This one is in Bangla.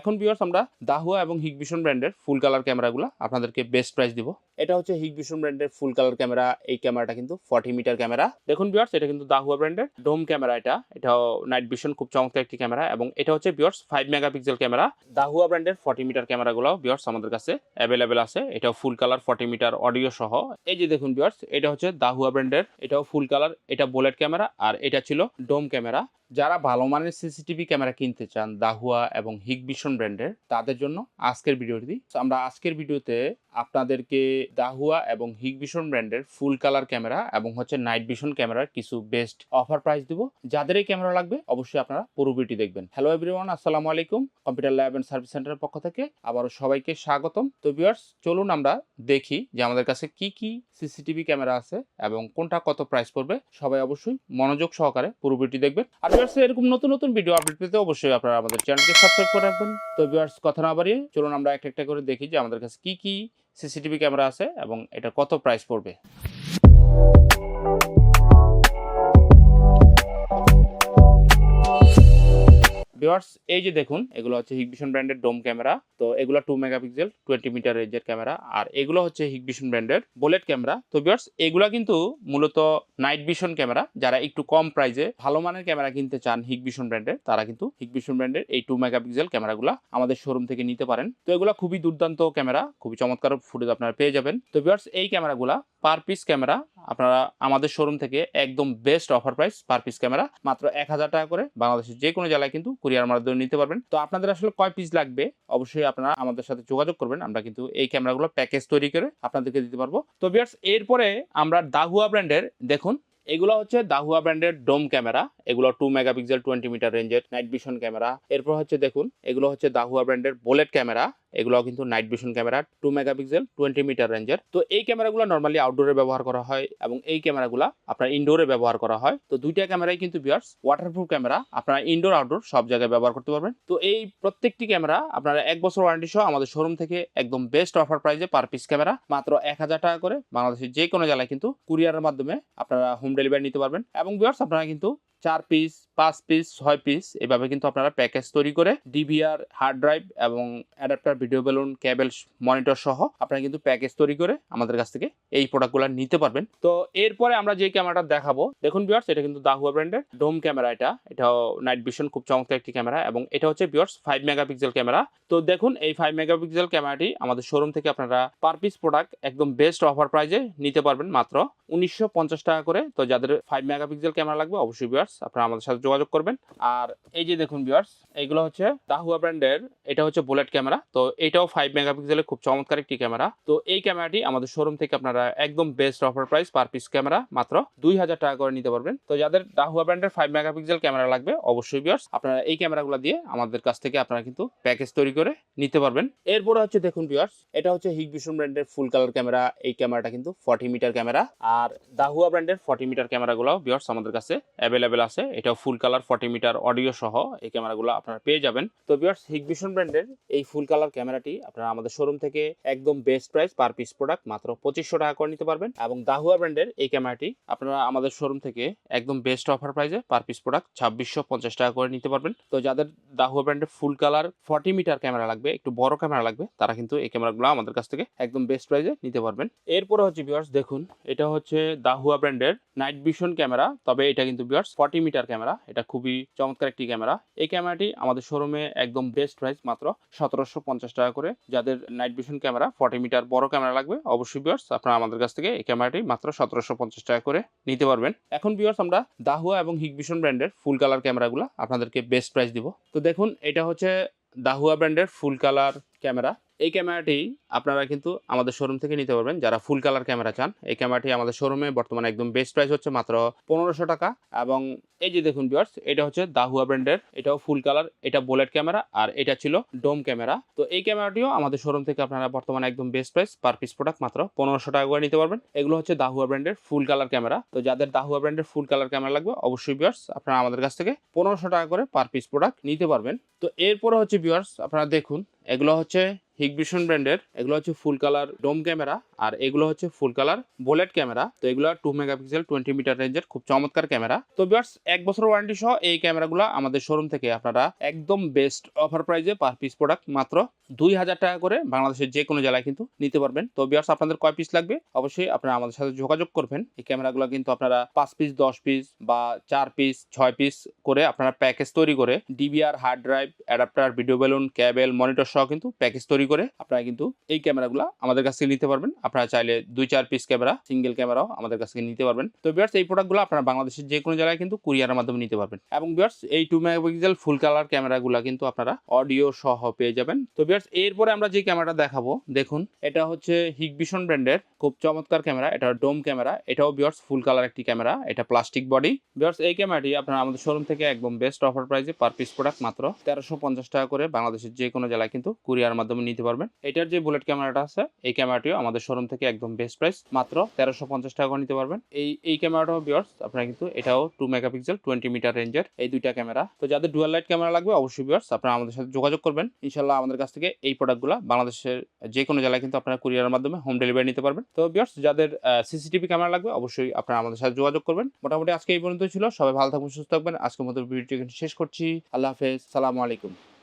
এখন ভিউয়ার্স আমরা দাহুয়া এবং হিগভিশন ব্র্যান্ডের ফুল কালার ক্যামেরাগুলো আপনাদেরকে বেস্ট প্রাইস দিব। এটা হচ্ছে হিগভিশন ব্র্যান্ডের ফুল কালার ক্যামেরা এই ক্যামেরাটা কিন্তু ফর্টি মিটার ক্যামেরা দেখুন ভিউয়ার্স এটা কিন্তু দাহুয়া ব্র্যান্ডের ডোম ক্যামেরা এটা। এটাও নাইট ভিশন খুব চমৎকার একটি ক্যামেরা এবং এটা হচ্ছে viewers five megapixel camera Dahua ব্র্যান্ডের ফর্টি মিটার ক্যামেরাগুলো ভিউয়ার্স আমাদের কাছে অ্যাভেলেবেল আছে। এটাও full colour forty meter audio সহ। এই যে দেখুন ভিউয়ার্স এটা হচ্ছে দাহুয়া ব্র্যান্ডের এটাও ফুল কালার এটা বুলেট ক্যামেরা আর এটা ছিল ডোম ক্যামেরা যারা ভালো মানের সিসিটিভি ক্যামেরা কিনতে চান, দাহুয়া এবং হিগভিশন ব্র্যান্ডের, তাদের জন্য আজকের ভিডিওটি। আমরা আজকের ভিডিওতে আপনাদেরকে দাহুয়া এবং হিগভিশন ব্র্যান্ডের ফুল কালার ক্যামেরা এবং হচ্ছে নাইট ভিশন ক্যামেরার কিছু বেস্ট অফার প্রাইস দিব। যাদের এই ক্যামেরা লাগবে, অবশ্যই আপনারা পুরো ভিডিওটি দেখবেন। হ্যালো এভরিওয়ান আসসালামু আলাইকুম কম্পিউটার ল্যাব এন্ড সার্ভিস সেন্টারের পক্ষ থেকে আবারও সবাইকে স্বাগতম। তো ভিউয়ার্স চলুন আমরা দেখি যে আমাদের কাছে কি কি সিসিটিভি ক্যামেরা আছে এবং কোনটা কত প্রাইস পড়বে। সবাই অবশ্যই মনোযোগ সহকারে পুরো ভিডিওটি দেখবেন। আর ভিউয়ার্স এরকম নতুন নতুন ভিডিও আপডেট পেতে অবশ্যই আপনারা আমাদের চ্যানেলকে সাবস্ক্রাইব করে রাখবেন। তো ভিউয়ার্স কথা না বাড়িয়ে চলুন আমরা একটা একটা করে দেখি যে আমাদের কাছে কি কি সিসিটিভি ক্যামেরা আছে এবং এটা কত প্রাইস পড়বে। ভিউয়ার্স এই যে দেখুন, এগুলো হচ্ছে হিগভিশন ব্র্যান্ডের ডোম ক্যামেরা তো এগুলো টু মেগাপিক্সেল টোয়েন্টি মিটার রেঞ্জের ক্যামেরা আর এগুলো হচ্ছে হিগভিশন ব্র্যান্ডের বুলেট ক্যামেরা তো ভিউয়ার্স এগুলা কিন্তু মূলত নাইট ভিশন ক্যামেরা যারা একটু কম প্রাইসে ভালো মানের ক্যামেরা কিনতে চান হিগভিশন ব্র্যান্ডের তারা কিন্তু হিগভিশন ব্র্যান্ডের এই টু মেগাপিক্সেল ক্যামেরাগুলো আমাদের শোরুম থেকে নিতে পারেন। তো এগুলো খুবই দুর্দান্ত ক্যামেরা খুবই চমৎকার ফুটেজ আপনারা পেয়ে যাবেন। তো ভিউয়ার্স এই ক্যামেরাগুলা পার পিস ক্যামেরা আপনারা আমাদের শোরুম থেকে একদম best offer price per piece camera মাত্র এক হাজার টাকা করে। বাংলাদেশের যে কোনো জেলায় কিন্তু কুরিয়ার মাধ্যমে নিতে পারবেন। তো আপনাদের আসলে কয় পিস লাগবে? অবশ্যই আপনারা আমাদের সাথে যোগাযোগ করবেন। আমরা কিন্তু এই ক্যামেরাগুলো প্যাকেজ তৈরি করে আপনাদেরকে দিতে পারব। তো বিয়ার্স এরপরে আমরা দাহুয়া ব্র্যান্ডের, দেখুন, এগুলো হচ্ছে দাহুয়া ব্র্যান্ডের ডোম ক্যামেরা। এগুলো টু মেগাপিক্সেল টোয়েন্টি মিটার রেঞ্জের নাইট ভিশন ক্যামেরা। এরপর হচ্ছে দেখুন, এগুলো হচ্ছে দাহুয়া ব্র্যান্ডের বুলেট ক্যামেরা। এগুলো কিন্তু night vision camera two megapixel twenty meter রেঞ্জের তো এই ক্যামেরাগুলো নর্মালি আউটডোরে ব্যবহার করা হয় এবং এই ক্যামেরাগুলো আপনার ইনডোরে ব্যবহার করা হয়। তো দুইটা ক্যামেরাই কিন্তু বিয়ার্স ওয়াটারপ্রুফ ক্যামেরা আপনারা ইনডোর আউটডোর সব জায়গায় ব্যবহার করতে পারবেন। তো এই প্রত্যেকটি ক্যামেরা আপনারা এক বছর ওয়ারেন্টি সহ আমাদের শোরুম থেকে একদম বেস্ট অফার প্রাইসে পার পিস ক্যামেরা মাত্র এক হাজার টাকা করে বাংলাদেশের যে কোনো জেলায় কিন্তু কুরিয়ারের মাধ্যমে আপনারা হোম ডেলিভারি নিতে পারবেন। এবং বিয়ার্স আপনারা কিন্তু চার পিস পাঁচ পিস ছয় পিস এভাবে কিন্তু আপনারা প্যাকেজ তৈরি করে ডিভিআর হার্ড ড্রাইভ এবং adapter video balun cable monitor সহ আপনারা কিন্তু প্যাকেজ তৈরি করে আমাদের কাছ থেকে এই প্রোডাক্টগুলো নিতে পারবেন। তো এরপরে আমরা যে ক্যামেরাটা দেখাবো, দেখুন বিয়ার্স এটা কিন্তু দাহুয়া ব্র্যান্ডের ডোম ক্যামেরা এটা। এটাও নাইট ভিশন খুব চমৎকার একটি ক্যামেরা এবং এটা হচ্ছে বিয়ার্স ফাইভ মেগাপিক্সেল ক্যামেরা তো দেখুন এই ফাইভ মেগাপিক্সেল ক্যামেরাটি আমাদের শোরুম থেকে আপনারা পার পিস প্রোডাক্ট একদম বেস্ট অফার প্রাইজে নিতে পারবেন মাত্র উনিশশো পঞ্চাশ টাকা করে। তো যাদের ফাইভ মেগাপিক্সেল ক্যামেরা লাগবে, অবশ্যই বিয়ার্স আপনারা আমাদের সাথে যোগাযোগ করবেন। আর এই যে দেখুন বিয়ার্স এইগুলো হচ্ছে দাহুয়া ব্র্যান্ডের এটা হচ্ছে বুলেট ক্যামেরা তো এটাও ফাইভ মেগাপিক্সেলের খুব চমৎকার একটি ক্যামেরা তো এই ক্যামেরাটি আমাদের শোরুম থেকে আপনারা একদম best offer price per piece camera মাত্র দুই হাজার টাকা করে নিতে পারবেন। তো যাদের দাহুয়া ব্র্যান্ডের ফাইভ মেগাপিক্সেল ক্যামেরা লাগবে, অবশ্যই বিয়ার্স আপনারা এই ক্যামেরাগুলো দিয়ে আমাদের কাছ থেকে আপনারা কিন্তু প্যাকেজ তৈরি করে নিতে পারবেন। এরপরে হচ্ছে দেখুন বিয়ার্স এটা হচ্ছে হিগভিশন ব্র্যান্ডের ফুল কালার ক্যামেরা এই ক্যামেরাটা কিন্তু ফর্টি মিটার ক্যামেরা আর দাহুয়া ব্র্যান্ডের ফর্টি মিটার ক্যামেরাগুলো বিয়ার্স আমাদের কাছে অ্যাভেলেবেল আছে। এটাও full colour forty meter audio সহ এই ক্যামেরাগুলো আপনারা পেয়ে যাবেন। তো বিয়ার্স হিগভিশন ব্র্যান্ডের এই ফুল কালার ক্যামেরাটি আপনারা আমাদের শোরুম থেকে একদম best price per piece product মাত্র পঁচিশশো টাকা করে নিতে পারবেন। এবং দাহুয়া ব্র্যান্ডের এই ক্যামেরাটি আপনারা আমাদের শোরুম থেকে একদম বেস্ট অফার প্রাইসে পার পিস প্রোডাক্ট ছাব্বিশশো পঞ্চাশ টাকা করে নিতে পারবেন। তো যাদের দাহুয়া ব্র্যান্ডের full colour forty meter camera লাগবে, একটু বড় ক্যামেরা লাগবে, তারা কিন্তু এই ক্যামেরাগুলো আমাদের কাছ থেকে একদম বেস্ট প্রাইসে নিতে পারবেন। এরপরে হচ্ছে বিয়ার্স দেখুন, এটা হচ্ছে দাহুয়া ব্র্যান্ডের নাইট ভিশন ক্যামেরা তবে এটা কিন্তু বিয়ার্স ফর্টি মিটার ক্যামেরা এটা খুবই চমৎকার একটি ক্যামেরা এই ক্যামেরাটি আমাদের শোরুমে একদম বেস্ট প্রাইস মাত্র সতেরোশো পঞ্চাশ টাকা করে। যাদের night vision camera forty meter বড় ক্যামেরা লাগবে, অবশ্যই বিয়ার্স আপনারা আমাদের কাছ থেকে এই ক্যামেরাটি মাত্র সতেরোশো পঞ্চাশ টাকা করে নিতে পারবেন। এখন বিয়ার্স আমরা দাহুয়া এবং হিগভিশন ব্র্যান্ডের ফুল কালার ক্যামেরাগুলো আপনাদেরকে বেস্ট প্রাইস দিব। তো দেখুন, এটা হচ্ছে দাহুয়া ব্র্যান্ডের ফুল কালার ক্যামেরা। এই ক্যামেরাটি আপনারা কিন্তু আমাদের শোরুম থেকে নিতে পারবেন। যারা ফুল কালার ক্যামেরা চান, এই ক্যামেরাটি আমাদের শোরুমে বর্তমানে একদম বেস্ট প্রাইস হচ্ছে মাত্র পনেরোশো টাকা। এবং এই যে দেখুন বিয়ার্স এটা হচ্ছে দাহুয়া ব্র্যান্ডের এটাও ফুল কালার এটা বুলেট ক্যামেরা আর এটা ছিল ডোম ক্যামেরা। তো এই ক্যামেরাটিও আমাদের শোরুম থেকে আপনারা বর্তমানে একদম best price per piece product মাত্র পনেরোশো টাকা করে নিতে পারবেন। এগুলো হচ্ছে দাহুয়া ব্র্যান্ডের ফুল কালার ক্যামেরা। তো যাদের দাহুয়া ব্র্যান্ডের ফুল কালার ক্যামেরা লাগবে, অবশ্যই বিয়ার্স আপনারা আমাদের কাছ থেকে পনেরোশো টাকা করে পার পিস প্রোডাক্ট নিতে পারবেন। তো এরপরে হচ্ছে বিয়ার্স আপনারা দেখুন এগুলো হচ্ছে হিগভিশন ব্র্যান্ডের, এগুলো হচ্ছে ফুল কালার ডোম ক্যামেরা আর এগুলো হচ্ছে ফুল কালার বুলেট ক্যামেরা। তো এগুলো টু মেগাপিক্সেল টোয়েন্টি মিটার রেঞ্জের খুব চমৎকার ক্যামেরা। তো বিয়ার্স এক বছর ওয়ারেন্টি সহ এই ক্যামেরাগুলো আমাদের শোরুম থেকে আপনারা একদম বেস্ট অফার প্রাইজে পার পিস প্রোডাক্ট মাত্র দুই হাজার টাকা করে বাংলাদেশের যে কোনো জেলায় কিন্তু নিতে পারবেন। তো বিয়ার্স আপনাদের কয় পিস লাগবে? অবশ্যই আপনারা আমাদের সাথে যোগাযোগ করবেন। এই ক্যামেরাগুলো কিন্তু আপনারা পাঁচ পিস দশ পিস বা চার পিস ছয় পিস করে আপনারা প্যাকেজ তৈরি করে DVR hard drive adapter video balun cable monitor সহ কিন্তু প্যাকেজ তৈরি করে আপনারা কিন্তু এই ক্যামেরাগুলো আমাদের কাছ থেকে নিতে পারবেন। আপনারা চাইলে দুই, চার পিস ক্যামেরা সিঙ্গেল ক্যামেরাও আমাদের কাছ থেকে নিতে পারবেন। তো বিয়ার্স এই প্রোডাক্টগুলো আপনারা বাংলাদেশের যে কোনো জায়গায় কিন্তু কুরিয়ারের মাধ্যমে নিতে পারবেন। এবং বিয়ার্স এই টু মেগাপিক্সেল ফুল কালার ক্যামেরাগুলো কিন্তু আপনারা অডিও সহ পেয়ে যাবেন। তো বিয়ার্স এরপরে আমরা যে ক্যামেরাটা দেখাবো, দেখুন, এটা হচ্ছে হিগভিশন ব্র্যান্ডের খুব চমৎকার ক্যামেরা, এটা ডোম ক্যামেরা, এটাও বিয়ার্স ফুল কালার একটি ক্যামেরা, এটা প্লাস্টিক বডি বিয়ার্স এই ক্যামেরাটি আপনারা আমাদের শোরুম থেকে একদম বেস্ট অফার প্রাইসে পার পিস প্রোডাক্ট মাত্র তেরোশো টাকা করে বাংলাদেশের যে কোনো জেলায় কিন্তু কুরিয়ার মাধ্যমে নিতে পারবেন। এটার যে বুলেট ক্যামেরাটা আছে, এই ক্যামেরাটিও আমাদের শোরুম থেকে একদম বেস্ট প্রাইস মাত্র তেরোশো পঞ্চাশ টাকা নিতে পারবেন। এই এই ক্যামেরাটাও বিয়ার্স আপনারা কিন্তু এটাও টু মেগাপিক্সেল টোয়েন্টি মিটার রেঞ্জের এই দুইটা ক্যামেরা তো যাদের ডুয়াল লাইট ক্যামেরা লাগবে, অবশ্যই বিয়ার্স আপনারা আমাদের সাথে যোগাযোগ করবেন। ইনশাল্লাহ আমাদের কাছ থেকে এই প্রোডাক্টগুলো বাংলাদেশের যে কোনো জেলায় কিন্তু আপনারা কুরিয়ারের মাধ্যমে হোম ডেলিভারি নিতে পারবেন। তো বিয়ার্স যাদের সিসিটিভি ক্যামেরা লাগবে, অবশ্যই আপনারা আমাদের সাথে যোগাযোগ করবেন। মোটামুটি আজকে এই পর্যন্ত ছিল। সবাই ভালো থাকবেন, সুস্থ থাকবেন। আজকের মতো ভিডিওটি শেষ করছি। আল্লাহ হাফেজ। সালামু আলাইকুম।